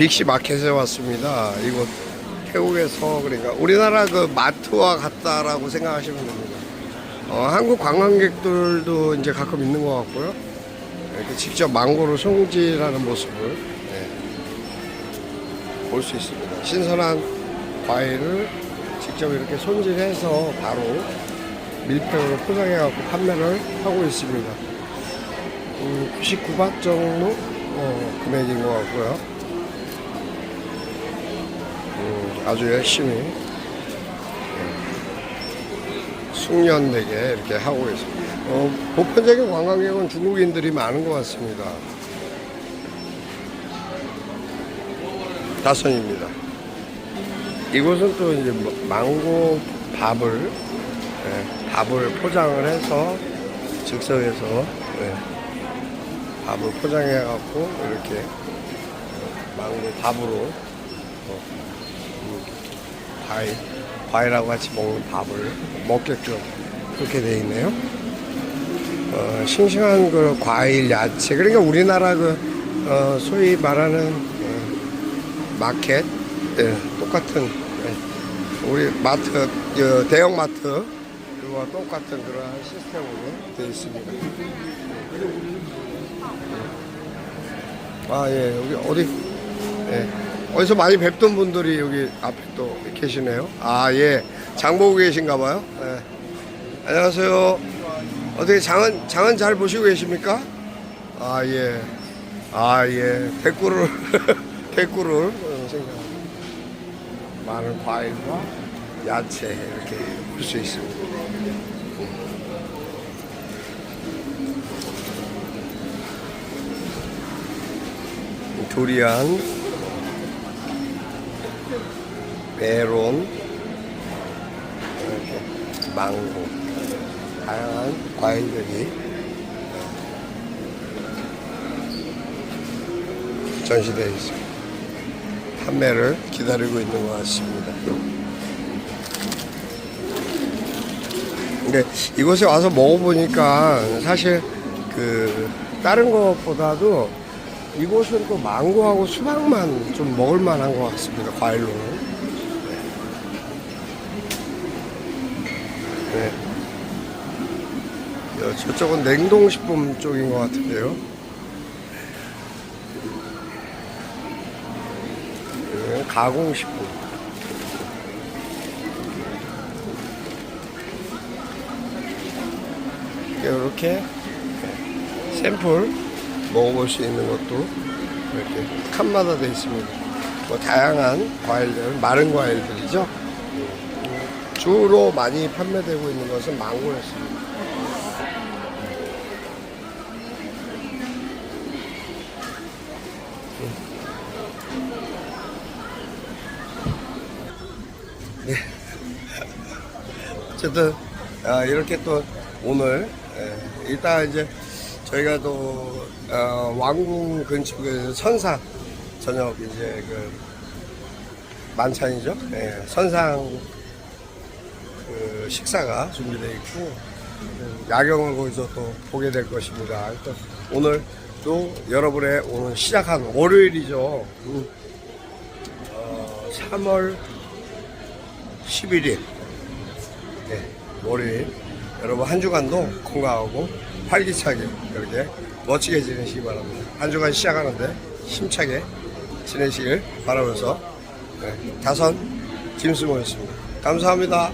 빅시 마켓에 왔습니다. 이곳 태국에서 그러니까 우리나라 그 마트와 같다라고 생각하시면 됩니다. 어, 한국 관광객들도 이제 가끔 있는 것 같고요. 이렇게 직접 망고를 손질하는 모습을 볼수 있습니다. 신선한 과일을 직접 이렇게 손질해서 바로 밀폐로 포장해갖고 판매를 하고 있습니다. 음, 99바 정도 어, 금액인 것 같고요. 음, 아주 열심히 예, 숙련되게 이렇게 하고 있습니다. 어, 보편적인 관광객은 중국인들이 많은 것 같습니다. 다선입니다. 이곳은 또 이제 뭐 망고 밥을 예, 밥을 포장을 해서 즉석에서 예, 밥을 포장해 갖고 이렇게 망고 밥으로 어, 음, 과일 과일하고 같이 먹는 밥을 먹게끔 그렇게 돼 있네요. 어, 싱싱한 그 과일 야채 그러니까 우리나라 그 어, 소위 말하는 어, 마켓 예, 똑같은 예, 우리 마트 어, 대형 마트 그와 똑같은 그러한 시스템으로 되어 있습니다. 아, 예, 여기 어디, 예, 어디서 많이 뵙던 분들이 여기 앞에 또 계시네요. 아, 예, 장 보고 계신가 봐요. 예. 안녕하세요. 어떻게 장은, 장은 잘 보시고 계십니까? 아, 예. 아, 예. 대꾸를 어, 생각. 많은 과일과 야채 이렇게 볼 수 있습니다. 두리안, 메론, 이렇게 망고, 다양한 과일들이 전시되어 있습니다. 판매를 기다리고 있는 것 같습니다. 근데 이곳에 와서 먹어보니까 사실 그 다른 것보다도 이곳은 또 망고하고 수박만 좀 먹을 만한 것 같습니다. 과일로는. 네. 네. 저쪽은 냉동식품 쪽인 것 같은데요. 여기는 가공식품. 이렇게 샘플 먹어볼 수 있는 것도 이렇게 칸마다 되어 있습니다. 뭐 다양한 과일들, 마른 과일들이죠. 주로 많이 판매되고 있는 것은 망고였습니다. 네. 어쨌든 아, 이렇게 또 오늘 예, 이따 이제 저희가 또 어, 왕궁 근처 선상 저녁 이제 그 만찬이죠. 예, 선상 그 식사가 준비되어 있고 예, 야경을 거기서 또 보게 될 것입니다. 또 오늘 또 여러분의 오늘 시작한 월요일이죠. 음, 어, 3월 11일 네, 월요일 여러분 한 주간도 건강하고 활기차게 이렇게 멋지게 지내시기 바랍니다. 한 주간 시작하는데 힘차게 지내시길 바라면서 네, 다선 김수모였습니다. 감사합니다.